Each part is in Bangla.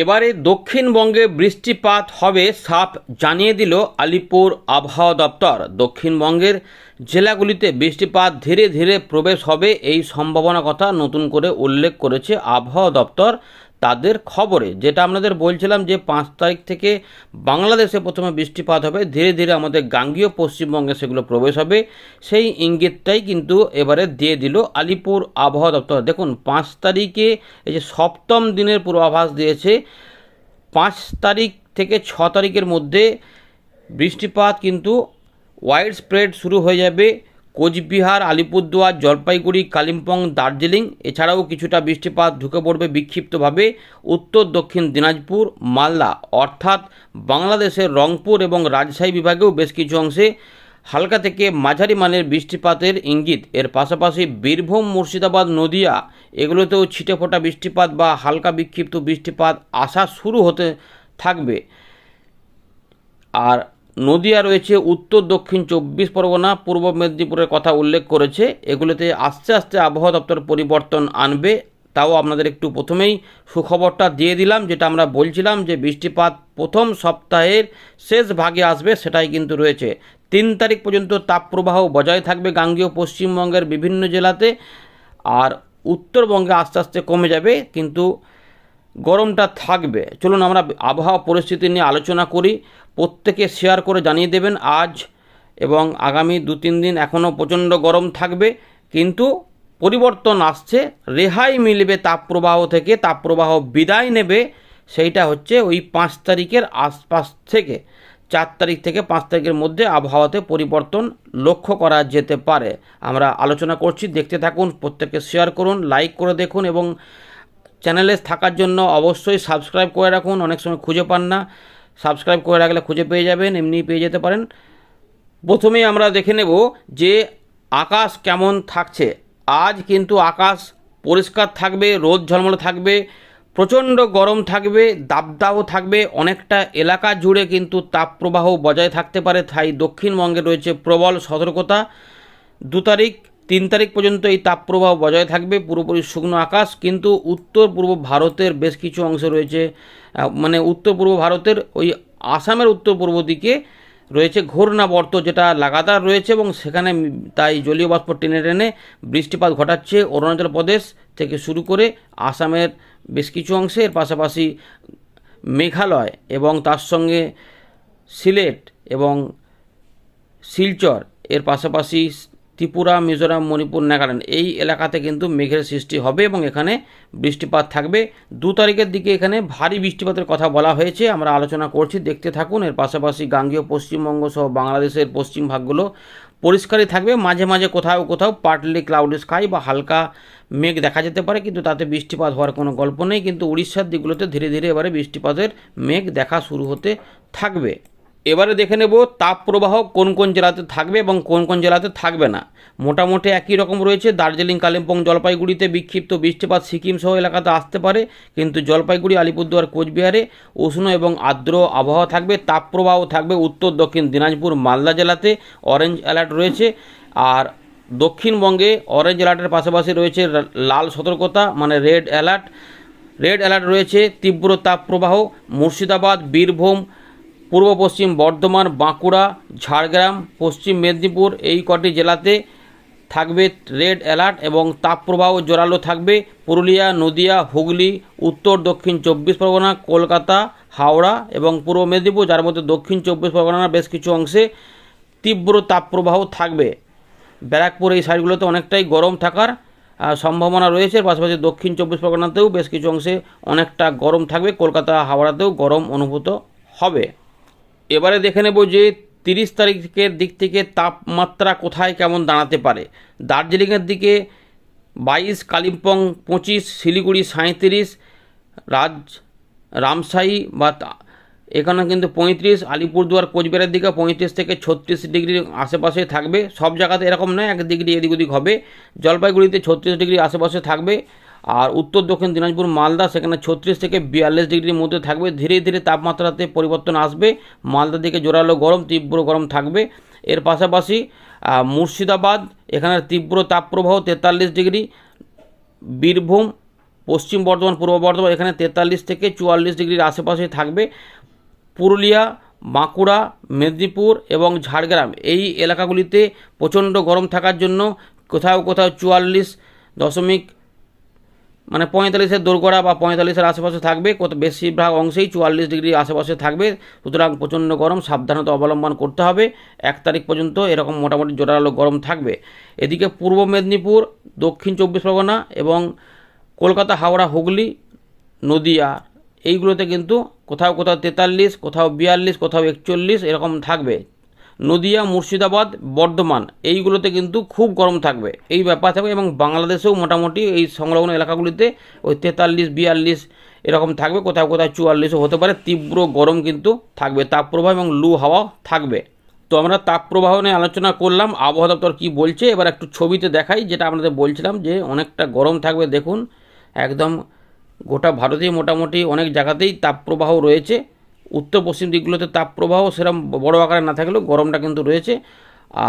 এবারে দক্ষিণবঙ্গে বৃষ্টিপাত হবে সাফ জানিয়ে দিল আলিপুর আবহাওয়া দপ্তর। দক্ষিণবঙ্গের জেলাগুলিতে বৃষ্টিপাত ধীরে ধীরে প্রবেশ হবে এই সম্ভাবনা কথা নতুন করে উল্লেখ করেছে আবহাওয়া দপ্তর। তাদের খবরে যেটা আপনাদের বলছিলাম যে পাঁচ তারিখ থেকে বাংলাদেশে প্রথমে বৃষ্টিপাত হবে, ধীরে ধীরে আমাদের গাঙ্গীয় পশ্চিমবঙ্গে সেগুলো প্রবেশ হবে। সেই ইঙ্গিতটাই কিন্তু এবারে দিয়ে দিল আলিপুর আবহাওয়া দপ্তর। দেখুন, পাঁচ তারিখে এই যে সপ্তম দিনের পূর্বাভাস দিয়েছে, পাঁচ তারিখ থেকে ছ তারিখের মধ্যে বৃষ্টিপাত কিন্তু ওয়াইড স্প্রেড শুরু হয়ে যাবে। কোচবিহার, আলিপুরদুয়ার, জলপাইগুড়ি, কালিম্পং, দার্জিলিং। এছাড়াও কিছুটা বৃষ্টিপাত ঢুকে পড়বে বিক্ষিপ্তভাবে। উত্তর, দক্ষিণ দিনাজপুর, মালদা অর্থাৎ বাংলাদেশের রংপুর এবং রাজশাহী বিভাগেও বেশ কিছু অংশে হালকা থেকে মাঝারি মানের বৃষ্টিপাতের ইঙ্গিত। এর পাশাপাশি বীরভূম, মুর্শিদাবাদ, নদিয়া এগুলোতেও ছিটে ফোটা বৃষ্টিপাত বা হালকা বিক্ষিপ্ত বৃষ্টিপাত আসা শুরু হতে থাকবে। আর নদিয়া রয়েছে উত্তর, দক্ষিণ চব্বিশ পরগনা, পূর্ব মেদিনীপুরের কথা উল্লেখ করেছে। এগুলোতে আস্তে আস্তে আবহাওয়া দপ্তর পরিবর্তন আনবে। তাও আপনাদের একটু প্রথমেই সুখবরটা দিয়ে দিলাম, যেটা আমরা বলছিলাম যে বৃষ্টিপাত প্রথম সপ্তাহের শেষ ভাগে আসবে সেটাই কিন্তু রয়েছে। তিন তারিখ পর্যন্ত তাপপ্রবাহ বজায় থাকবে গাঙ্গীয় পশ্চিমবঙ্গের বিভিন্ন জেলাতে, আর উত্তরবঙ্গে আস্তে আস্তে কমে যাবে। কিন্তু গরমটা থাকবে। চলুন আমরা আবহাওয়া পরিস্থিতি নিয়ে আলোচনা করি। প্রত্যেকে শেয়ার করে জানিয়ে দেবেন আজ এবং আগামী দু তিন দিন এখনও প্রচণ্ড গরম থাকবে। কিন্তু পরিবর্তন আসছে, রেহাই মিলবে তাপপ্রবাহ থেকে, তাপপ্রবাহ বিদায় নেবে, সেইটা হচ্ছে ওই পাঁচ তারিখের আশপাশ থেকে। চার তারিখ থেকে পাঁচ তারিখের মধ্যে আবহাওয়াতে পরিবর্তন লক্ষ্য করা যেতে পারে। আমরা আলোচনা করছি, দেখতে থাকুন, প্রত্যেককে শেয়ার করুন লাইক করে দেখুন এবং চ্যানেলে থাকার জন্য অবশ্যই সাবস্ক্রাইব করে রাখুন। অনেক সময় খুঁজে পান না। সাবস্ক্রাইব করে রাখলে খুঁজে পেয়ে যাবেন এমনি পেয়ে যেতে পারেন। প্রথমেই আমরা দেখে নেব যে আকাশ কেমন থাকছে। আজ কিন্তু আকাশ পরিষ্কার থাকবে, রোদ ঝলমলে থাকবে, প্রচণ্ড গরম থাকবে, দাবদাহ থাকবে। অনেকটা এলাকা জুড়ে কিন্তু তাপপ্রবাহ বজায় থাকতে পারে। তাই দক্ষিণবঙ্গে রয়েছে প্রবল সতর্কতা। দু তারিখ তিন তারিখ পর্যন্ত এই তাপপ্রবাহ বজায় থাকবে, পুরোপুরি শুকনো আকাশ, কিন্তু উত্তর পূর্ব ভারতের বেশ কিছু অংশ রয়েছে মানে উত্তর পূর্ব ভারতের ওই আসামের উত্তর পূর্ব দিকে রয়েছে ঘূর্ণাবর্ত যেটা লাগাতার রয়েছে এবং সেখানে তাই জলীয় বাষ্প টেনে টেনে বৃষ্টিপাত ঘটাচ্ছে অরুণাচল প্রদেশ থেকে শুরু করে আসামের বেশ কিছু অংশে, এর পাশাপাশি মেঘালয় এবং তার সঙ্গে সিলেট এবং শিলচর, এর পাশাপাশি ত্রিপুরা, মিজোরাম, মণিপুর, নাগাল্যান্ড। এই এলাকাতে কিন্তু মেঘের সৃষ্টি হবে এবং এখানে বৃষ্টিপাত থাকবে। দু তারিখের দিকে এখানে ভারী বৃষ্টিপাতের কথা বলা হয়েছে। আমরা আলোচনা করছি, দেখতে থাকুন। এর পাশাপাশি গাঙ্গীয় পশ্চিমবঙ্গ সহ বাংলাদেশের পশ্চিম ভাগগুলো পরিষ্কারই থাকবে। মাঝে মাঝে কোথাও কোথাও পার্টলি ক্লাউডি স্কাই বা হালকা মেঘ দেখা যেতে পারে, কিন্তু তাতে বৃষ্টিপাত হওয়ার কোনো গল্প নেই। কিন্তু উড়িষ্যার দিকগুলোতে ধীরে ধীরে এবারে বৃষ্টিপাতের মেঘ দেখা শুরু হতে থাকবে। এবারে দেখে নেব তাপপ্রবাহ কোন কোন জেলাতে থাকবে এবং কোন কোন জেলাতে থাকবে না। মোটামুটি একই রকম রয়েছে, দার্জিলিং, কালিম্পং, জলপাইগুড়িতে বিক্ষিপ্ত বৃষ্টিপাত সিকিম সহ এলাকাতে আসতে পারে, কিন্তু জলপাইগুড়ি, আলিপুরদুয়ার, কোচবিহারে উষ্ণ এবং আর্দ্র আবহাওয়া থাকবে তাপপ্রবাহ থাকবে উত্তর, দক্ষিণ দিনাজপুর, মালদা জেলাতে অরেঞ্জ অ্যালার্ট রয়েছে, আর দক্ষিণবঙ্গে অরেঞ্জ অ্যালার্টের পাশাপাশি রয়েছে লাল সতর্কতা মানে রেড অ্যালার্ট। রেড অ্যালার্ট রয়েছে, তীব্র তাপপ্রবাহ মুর্শিদাবাদ, বীরভূম পূর্ব পশ্চিম বর্ধমান, বাঁকুড়া, ঝাড়গ্রাম, পশ্চিম মেদিনীপুর এই কটি জেলাতে থাকবে রেড অ্যালার্ট এবং তাপপ্রবাহ জোরালো থাকবে। পুরুলিয়া, নদিয়া, হুগলি, উত্তর, দক্ষিণ চব্বিশ পরগনা, কলকাতা, হাওড়া এবং পূর্ব মেদিনীপুর, যার মধ্যে দক্ষিণ চব্বিশ পরগনার বেশ কিছু অংশে তীব্র তাপপ্রবাহ থাকবে। ব্যারাকপুর এই সাইডগুলোতে অনেকটাই গরম থাকার সম্ভাবনা রয়েছে। পাশাপাশি দক্ষিণ চব্বিশ পরগনাতেও বেশ কিছু অংশে অনেকটা গরম থাকবে। কলকাতা, হাওড়াতেও গরম অনুভূত হবে। এবারে দেখে নেব যে তিরিশ তারিখের দিক থেকে তাপমাত্রা কোথায় কেমন দাঁড়াতে পারে। দার্জিলিংয়ের দিকে বাইশ, কালিম্পং পঁচিশ, শিলিগুড়ি সাঁত্রিশ রাজ, রামসাই বা এখানে কিন্তু পঁয়ত্রিশ, আলিপুরদুয়ার কোচবিহারের দিকে পঁয়ত্রিশ থেকে ছত্রিশ ডিগ্রির আশেপাশে থাকবে। সব জায়গাতে এরকম নয়, এক ডিগ্রি এদিক ওদিক হবে। জলপাইগুড়িতে ছত্রিশ ডিগ্রি আশেপাশে থাকবে। আর উত্তর দক্ষিণ দিনাজপুর, মালদা, সেখানে ছত্রিশ থেকে বিয়াল্লিশ ডিগ্রির মধ্যে থাকবে। ধীরে ধীরে তাপমাত্রাতে পরিবর্তন আসবে। মালদা দিকে জোরালো গরম, তীব্র গরম থাকবে। এর পাশাপাশি মুর্শিদাবাদ এখানে তীব্র তাপপ্রবাহ তেতাল্লিশ ডিগ্রি। বীরভূম, পশ্চিম বর্ধমান, পূর্ব বর্ধমান, এখানে তেতাল্লিশ থেকে চুয়াল্লিশ ডিগ্রির আশেপাশে থাকবে। পুরুলিয়া, বাঁকুড়া, মেদিনীপুর এবং ঝাড়গ্রাম এই এলাকাগুলিতে প্রচণ্ড গরম থাকার জন্য কোথাও কোথাও চুয়াল্লিশ দশমিক মানে পঁয়তাল্লিশের দোরগোড়া বা পঁয়তাল্লিশের আশেপাশে থাকবে, কত বেশিরভাগ অংশেই চুয়াল্লিশ ডিগ্রি আশেপাশে থাকবে। সুতরাং প্রচণ্ড গরম, সাবধানতা অবলম্বন করতে হবে। এক তারিখ পর্যন্ত এরকম মোটামুটি জোরালো গরম থাকবে। এদিকে পূর্ব মেদিনীপুর, দক্ষিণ চব্বিশ পরগনা এবং কলকাতা, হাওড়া, হুগলি, নদিয়া, এইগুলোতে কিন্তু কোথাও কোথাও তেতাল্লিশ, কোথাও বিয়াল্লিশ, কোথাও একচল্লিশ এরকম থাকবে। নদিয়া, মুর্শিদাবাদ, বর্ধমান, এইগুলোতে কিন্তু খুব গরম থাকবে। এই ব্যাপার থাকবে এবং বাংলাদেশেও মোটামুটি এই সংলগ্ন এলাকাগুলিতে ওই তেতাল্লিশ, বিয়াল্লিশ এরকম থাকবে, কোথাও কোথাও চুয়াল্লিশও হতে পারে, তীব্র গরম কিন্তু থাকবে, তাপপ্রবাহ এবং লু হাওয়া থাকবে। তো আমরা তাপপ্রবাহ নিয়ে আলোচনা করলাম, আবহাওয়া দপ্তর কী বলছে, এবার একটু ছবিতে দেখাই, যেটা আপনাদের বলছিলাম যে অনেকটা গরম থাকবে, দেখুন, একদম গোটা ভারতেই মোটামুটি অনেক জায়গাতেই তাপপ্রবাহ রয়েছে। উত্তর পশ্চিম দিকগুলোতে তাপপ্রবাহ সেরকম বড় আকারে না থাকলেও গরমটা কিন্তু রয়েছে।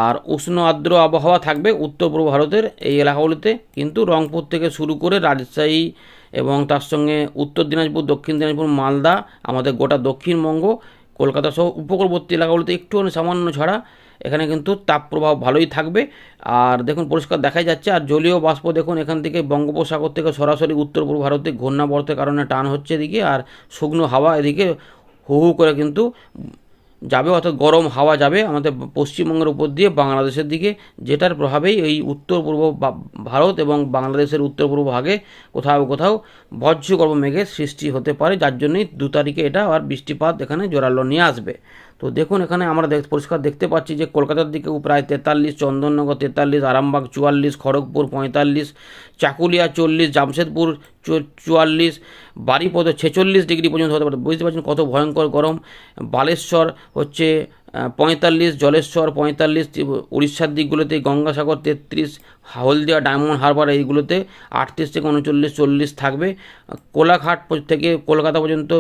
আর উষ্ণ আর্দ্র আবহাওয়া থাকবে উত্তর পূর্ব ভারতের এই এলাকাগুলিতে। কিন্তু রংপুর থেকে শুরু করে রাজশাহী এবং তার সঙ্গে উত্তর দিনাজপুর, দক্ষিণ দিনাজপুর, মালদা, আমাদের গোটা দক্ষিণবঙ্গ, কলকাতা সহ উপকূলবর্তী এলাকাগুলিতে একটুখানি সামান্য ছাড়া এখানে কিন্তু তাপপ্রবাহ ভালোই থাকবে। আর দেখুন, পরিষ্কার দেখাই যাচ্ছে, আর জলীয় বাষ্প দেখুন, এখান থেকে বঙ্গোপসাগর থেকে সরাসরি উত্তর পূর্ব ভারতে ঘূর্ণাবর্তের কারণে টান হচ্ছে এদিকে, আর শুকনো হাওয়া এদিকে হু হু করে কিন্তু যাবে অর্থাৎ গরম হাওয়া যাবে আমাদের পশ্চিমবঙ্গের উপর দিয়ে বাংলাদেশের দিকে, যেটার প্রভাবেই এই উত্তর পূর্ব ভারত এবং বাংলাদেশের উত্তর পূর্ব ভাগে কোথাও কোথাও বজ্রগর্ভ মেঘের সৃষ্টি হতে পারে, যার জন্যই দু তারিখে এটা আর বৃষ্টিপাত এখানে জোরালো নিয়ে আসবে। তো দেখুন, এখানে আমরা পরিষ্কার দেখতে পাচ্ছি যে কলকাতার দিকেও প্রায় তেতাল্লিশ, চন্দননগর তেতাল্লিশ, আরামবাগ চুয়াল্লিশ, খড়গপুর পঁয়তাল্লিশ, চাকুলিয়া চল্লিশ, জামশেদপুর চুয়াল্লিশ, বারিপদ ছেচল্লিশ ডিগ্রি পর্যন্ত হতে পারে। বুঝতে পারছেন কত ভয়ঙ্কর গরম? বালেশ্বর হচ্ছে পঁয়তাল্লিশ, জলেশ্বর পঁয়তাল্লিশ উড়িষ্যার দিকগুলোতে গঙ্গাসাগর তেত্রিশ হলদিয়া ডায়মন্ড হারবার এইগুলোতে আটত্রিশ থেকে উনচল্লিশ, চল্লিশ থাকবে। কোলাঘাট থেকে কলকাতা পর্যন্ত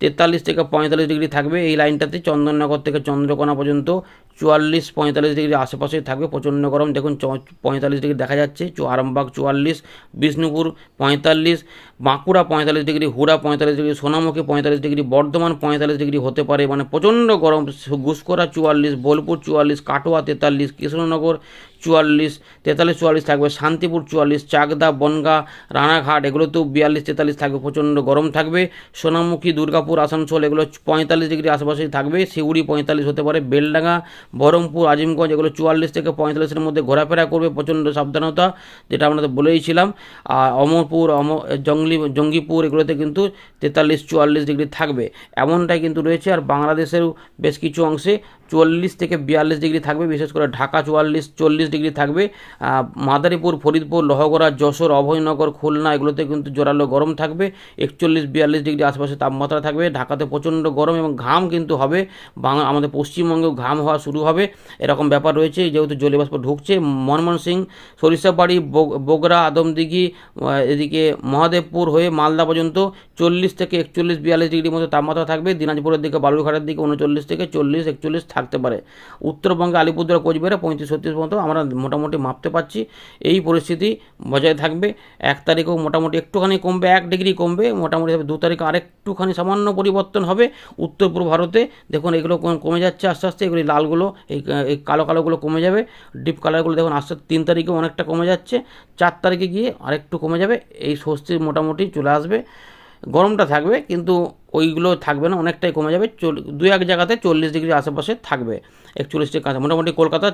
তেতাল্লিশ থেকে পঁয়তাল্লিশ ডিগ্রি থাকবে এই লাইনটাতে চন্দননগর থেকে চন্দ্রকোনা পর্যন্ত। চুয়াল্লিশ, পঁয়তাল্লিশ ডিগ্রি আশেপাশেই থাকবে, প্রচণ্ড গরম। দেখুন পঁয়তাল্লিশ ডিগ্রি দেখা যাচ্ছে আরামবাগ চুয়াল্লিশ, বিষ্ণুপুর পঁয়তাল্লিশ, বাঁকুড়া পঁয়তাল্লিশ ডিগ্রি, হুড়া পঁয়তাল্লিশ ডিগ্রি, সোনামুখী পঁয়তাল্লিশ ডিগ্রি, বর্ধমান পঁয়তাল্লিশ ডিগ্রি হতে পারে। মানে প্রচণ্ড গরম গুসকরা চুয়াল্লিশ, বোলপুর চুয়াল্লিশ, কাটোয়া তেতাল্লিশ, কৃষ্ণনগর চুয়াল্লিশ, তেতাল্লিশ চুয়াল্লিশ থাকবে, শান্তিপুর চুয়াল্লিশ, চাকদা, বনগা, রানাঘাট এগুলোতেও বিয়াল্লিশ, তেতাল্লিশ থাকবে, প্রচণ্ড গরম থাকবে। সোনামুখী, দুর্গাপুর, আসানসোল, এগুলো পঁয়তাল্লিশ ডিগ্রি আশেপাশেই থাকবে সিউড়ি পঁয়তাল্লিশ হতে পারে, বেলডাঙ্গা বহরমপুর, আজিমগঞ্জ এগুলো চুয়াল্লিশ থেকে পঁয়তাল্লিশের মধ্যে ঘোরাফেরা করবে, প্রচণ্ড সাবধানতা, যেটা আমরা তো বলেইছিলাম। আর অমরপুর, অম, জঙ্গলি, জঙ্গিপুর এগুলোতে কিন্তু তেতাল্লিশ, চুয়াল্লিশ ডিগ্রি থাকবে। এমনটাই কিন্তু রয়েছে। আর বাংলাদেশেরও বেশ কিছু অংশে চুয়াল্লিশ থেকে বিয়াল্লিশ ডিগ্রি থাকবে। বিশেষ করে ঢাকা চুয়াল্লিশ, চল্লিশ ডিগ্রি থাকবে। মাদারীপুর, ফরিদপুর, লহগড়া, যশোর, অভয়নগর, খুলনা এগুলোতে কিন্তু জোরালো গরম থাকবে। একচল্লিশ, বিয়াল্লিশ ডিগ্রি আশেপাশে তাপমাত্রা থাকবে। ঢাকাতে প্রচণ্ড গরম এবং ঘাম কিন্তু হবে। বাংলা আমাদের পশ্চিমবঙ্গেও ঘাম হওয়া শুরু হবে। এরকম ব্যাপার রয়েছে, যেহেতু জলীয়বাষ্প ঢুকছে। ময়মনসিং সরিষাবাড়ি, বগ- বগুড়া আদমদিঘি এদিকে মহাদেবপুর হয়ে মালদা পর্যন্ত চল্লিশ থেকে একচল্লিশ বিয়াল্লিশ ডিগ্রির মতো তাপমাত্রা থাকবে। দিনাজপুরের দিকে, বালুরঘাটের দিকে উনচল্লিশ থেকে চল্লিশ, একচল্লিশ থাকতে পারে। উত্তরবঙ্গে, আলিপুরদুয়ার, কোচবিহারে পঁয়ত্রিশ, ছত্রিশ মতো আমরা মোটামুটি মাপতে পারছি। এই পরিস্থিতি বজায় থাকবে। এক তারিখেও মোটামুটি একটুখানি কমবে, এক ডিগ্রি কমবে। মোটামুটি দু তারিখে আরেকটুখানি সামান্য পরিবর্তন হবে। উত্তর পূর্ব ভারতে, দেখুন এগুলো কমে যাচ্ছে আস্তে আস্তে, এগুলি লালগুলো এই এই কালো কালোগুলো কমে যাবে। ডিপ কালারগুলো দেখুন আস্তে তিন তারিখে অনেকটা কমে যাচ্ছে। চার তারিখে গিয়ে আরেকটু কমে যাবে। এই স্বস্তি মোটামুটি চলে আসবে। গরমটা থাকবে, কিন্তু ওইগুলো থাকবে না, অনেকটাই কমে যাবে। চল দু এক জায়গাতে চল্লিশ ডিগ্রি আশেপাশে থাকবে। একচল্লিশ ডিগ্রি মোটামুটি কলকাতা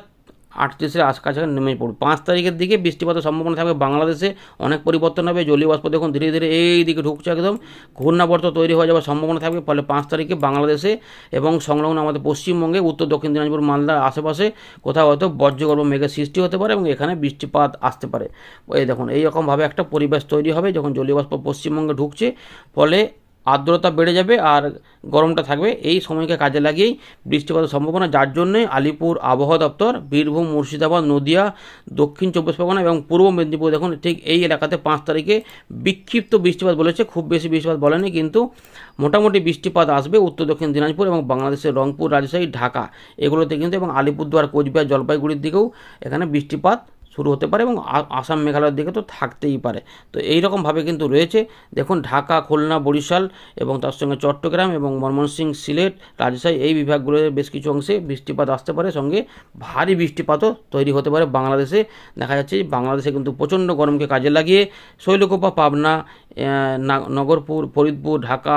আটত্রিশের আশপাশে নেমে পড়বে। পাঁচ তারিখের দিকে বৃষ্টিপাতের সম্ভাবনা থাকবে বাংলাদেশে, অনেক পরিবর্তন হবে, জলীয় বাষ্প দেখুন ধীরে ধীরে এই দিকে ঢুকছে একদম। ঘূর্ণাবর্ত তৈরি হয়ে যাওয়ার সম্ভাবনা থাকবে, ফলে পাঁচ তারিখে বাংলাদেশে এবং সংলগ্ন আমাদের পশ্চিমবঙ্গে, উত্তর, দক্ষিণ দিনাজপুর, মালদার আশেপাশে কোথাও হয়তো বজ্রগর্ভ মেঘের সৃষ্টি হতে পারে এবং এখানে বৃষ্টিপাত আসতে পারে। এই দেখুন এই রকমভাবে একটা পরিবেশ তৈরি হবে যখন জলীয় বাষ্প পশ্চিমবঙ্গে ঢুকছে, ফলে আর্দ্রতা বেড়ে যাবে আর গরমটা থাকবে। এই সময়কে কাজে লাগিয়েই বৃষ্টিপাতের সম্ভাবনা, যার জন্যে আলিপুর আবহাওয়া দপ্তর, বীরভূম, মুর্শিদাবাদ, নদিয়া, দক্ষিণ চব্বিশ পরগনা এবং পূর্ব মেদিনীপুর, দেখুন ঠিক এই এলাকাতে পাঁচ তারিখে বিক্ষিপ্ত বৃষ্টিপাত বলেছে। খুব বেশি বৃষ্টিপাত বলেনি, কিন্তু মোটামুটি বৃষ্টিপাত আসবে উত্তর দক্ষিণ দিনাজপুর এবং বাংলাদেশের রংপুর, রাজশাহী, ঢাকা। এগুলোতে কিন্তু এবং আলিপুরদুয়ার, কোচবিহার, জলপাইগুড়ির দিকেও এখানে বৃষ্টিপাত শুরু হতে পারে এবং আসাম মেঘালয়ের দিকে তো থাকতেই পারে। তো এই রকমভাবে কিন্তু রয়েছে। দেখুন, ঢাকা, খুলনা, বরিশাল এবং তার সঙ্গে চট্টগ্রাম এবং ময়মনসিংহ সিলেট, রাজশাহী এই বিভাগগুলোর বেশ কিছু অংশে বৃষ্টিপাত আসতে পারে। সঙ্গে ভারী বৃষ্টিপাতও তৈরি হতে পারে বাংলাদেশে। দেখা যাচ্ছে বাংলাদেশে কিন্তু প্রচণ্ড গরমকে কাজে লাগিয়ে শৈলকোপা, পাবনা নগরপুর, ফরিদপুর, ঢাকা,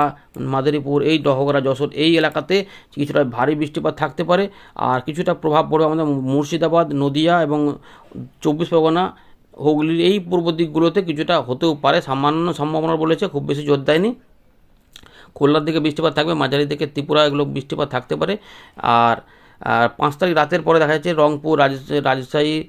মাদারীপুর, এই ডহগরা যশোর এই এলাকাতে কিছুটা ভারী বৃষ্টিপাত থাকতে পারে। আর কিছুটা প্রভাব পড়বে আমাদের মুর্শিদাবাদ, নদিয়া এবং চব্বিশ পরগনা হুগলির এই পূর্ব দিকগুলোতে কিছুটা হতেও পারে। সামান্য সম্ভাবনা বলেছে, খুব বেশি জোর দেয়নি। খুলনার দিকে বৃষ্টিপাত থাকবে, মাঝারি দিকে ত্রিপুরা এগুলো বৃষ্টিপাত থাকতে পারে। আর আর পাঁচ তারিখ রাতের পরে দেখা যাচ্ছে রংপুর রাজ- রাজশাহী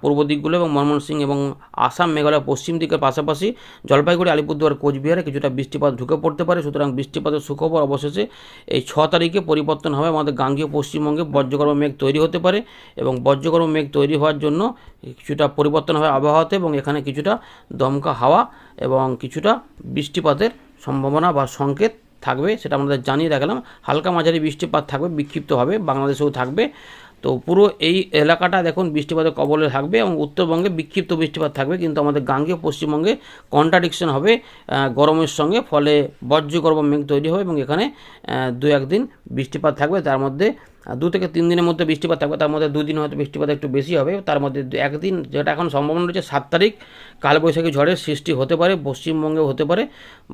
পূর্ব দিকগুলো এবং ময়মনসিংহ এবং আসাম, মেঘালয় পশ্চিম দিকের পাশাপাশি জলপাইগুড়ি, আলিপুরদুয়ার, কোচবিহারে কিছুটা বৃষ্টিপাত ঢুকে পড়তে পারে। সুতরাং বৃষ্টিপাতের সুখবর অবশেষে এই ছ তারিখে পরিবর্তন হবে। আমাদের গাঙ্গীয় পশ্চিমবঙ্গে বজ্রগর্ভ মেঘ তৈরি হতে পারে এবং বজ্রগর্ভ মেঘ তৈরি হওয়ার জন্য কিছুটা পরিবর্তন হবে আবহাওয়াতে এবং এখানে কিছুটা দমকা হাওয়া এবং কিছুটা বৃষ্টিপাতের সম্ভাবনা বা সংকেত থাকবে, সেটা আমাদের জানিয়ে রাখলাম হালকা মাঝারি বৃষ্টিপাত থাকবে বিক্ষিপ্তভাবে বাংলাদেশেও থাকবে। তো পুরো এই এলাকাটা দেখুন, বৃষ্টিপাতের কবলে থাকবে এবং উত্তরবঙ্গে বিক্ষিপ্ত বৃষ্টিপাত থাকবে, কিন্তু আমাদের গাঙ্গীয় পশ্চিমবঙ্গে কন্ট্রাডিকশন হবে গরমের সঙ্গে। ফলে বজ্রগর্ভ মেঘ তৈরি হবে এবং এখানে দু একদিন বৃষ্টিপাত থাকবে। তার মধ্যে দু থেকে তিন দিনের মধ্যে বৃষ্টিপাত থাকবে, তার মধ্যে দুই দিন হয়তো বৃষ্টিপাত একটু বেশি হবে, তার মধ্যে একদিন যেটা এখন সম্ভাবনা রয়েছে সাত তারিখ, কালবৈশাখী ঝড়ের সৃষ্টি হতে পারে, পশ্চিমবঙ্গেও হতে পারে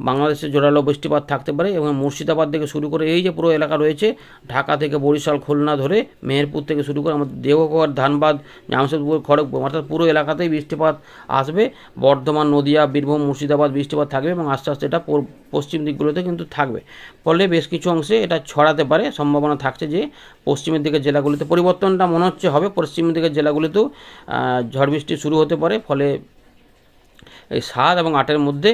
বাংলাদেশে জোরালো বৃষ্টিপাত থাকতে পারে এবং মুর্শিদাবাদ থেকে শুরু করে এই যে পুরো এলাকা রয়েছে, ঢাকা থেকে বরিশাল, খুলনা ধরে মেহেরপুর থেকে শুরু করে আমাদের দেওঘর, ধানবাদ, জামশেদপুর, খড়গপুর অর্থাৎ পুরো এলাকাতেই বৃষ্টিপাত আসবে, বর্ধমান, নদিয়া, বীরভূম, মুর্শিদাবাদ বৃষ্টিপাত থাকবে এবং আস্তে আস্তে এটা পশ্চিম দিকগুলোতে কিন্তু থাকবে। ফলে বেশ কিছু অংশে এটা ছড়াতে পারে, সম্ভাবনা থাকছে যে পশ্চিমের দিকের জেলাগুলিতে পরিবর্তনটা মনে হচ্ছে, হবে। পশ্চিমের দিকের জেলাগুলিতেও ঝড় বৃষ্টি শুরু হতে পারে, ফলে এই সাত এবং আটের মধ্যে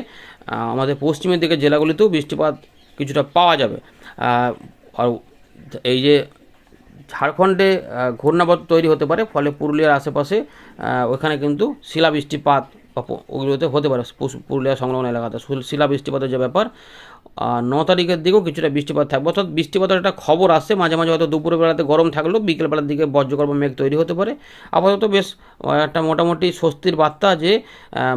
আমাদের পশ্চিমের দিকের জেলাগুলিতেও বৃষ্টিপাত কিছুটা পাওয়া যাবে। আর এই যে ঝাড়খণ্ডে ঘূর্ণাবর্ত তৈরি হতে পারে, ফলে পুরুলিয়ার আশেপাশে ওখানে কিন্তু শিলা বৃষ্টিপাত ওগুলোতে হতে পারে পুরুলিয়া সংলগ্ন এলাকাতে। শিলা বৃষ্টিপাতের যে ব্যাপার ন তারিখের দিকেও কিছুটা বৃষ্টিপাত থাকবে। অর্থাৎ বৃষ্টিপাতের একটা খবর আসছে, মাঝে মাঝে হয়তো দুপুরের বেলাতে গরম থাকলেও বিকেলবেলার দিকে বজ্রগর্ভ মেঘ তৈরি হতে পারে। আপাতত বেশ একটা মোটামুটি স্বস্তির বার্তা যে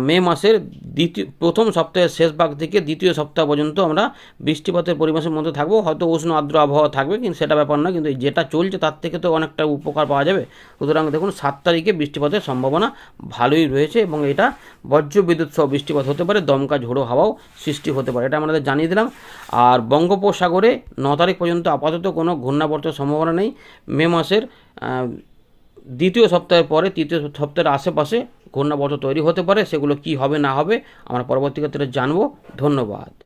মে মাসের দ্বিতীয়, প্রথম সপ্তাহের শেষ ভাগ থেকে দ্বিতীয় সপ্তাহ পর্যন্ত আমরা বৃষ্টিপাতের পরিবেশের মধ্যে থাকব। হয়তো উষ্ণ আর্দ্র আবহাওয়া থাকবে, কিন্তু সেটা ব্যাপার না কিন্তু যেটা চলছে তার থেকে তো অনেকটা উপকার পাওয়া যাবে। সুতরাং দেখুন, সাত তারিখে বৃষ্টিপাতের সম্ভাবনা ভালোই রয়েছে এবং এটা বজ্র বিদ্যুৎ সহ বৃষ্টিপাত হতে পারে, দমকা, ঝোড়ো হাওয়াও সৃষ্টি হতে পারে। এটা আমাদের জানিয়ে দিলাম। আর বঙ্গোপসাগরে ন তারিখ পর্যন্ত আপাতত কোনো ঘূর্ণাবর্তের সম্ভাবনা নেই। মে মাসের দ্বিতীয় সপ্তাহের পরে, তৃতীয় সপ্তাহের আশেপাশে ঘূর্ণাবর্ত তৈরি হতে পারে। সেগুলো কি হবে, না হবে, আমরা পরবর্তী ক্ষেত্রে জানব। ধন্যবাদ।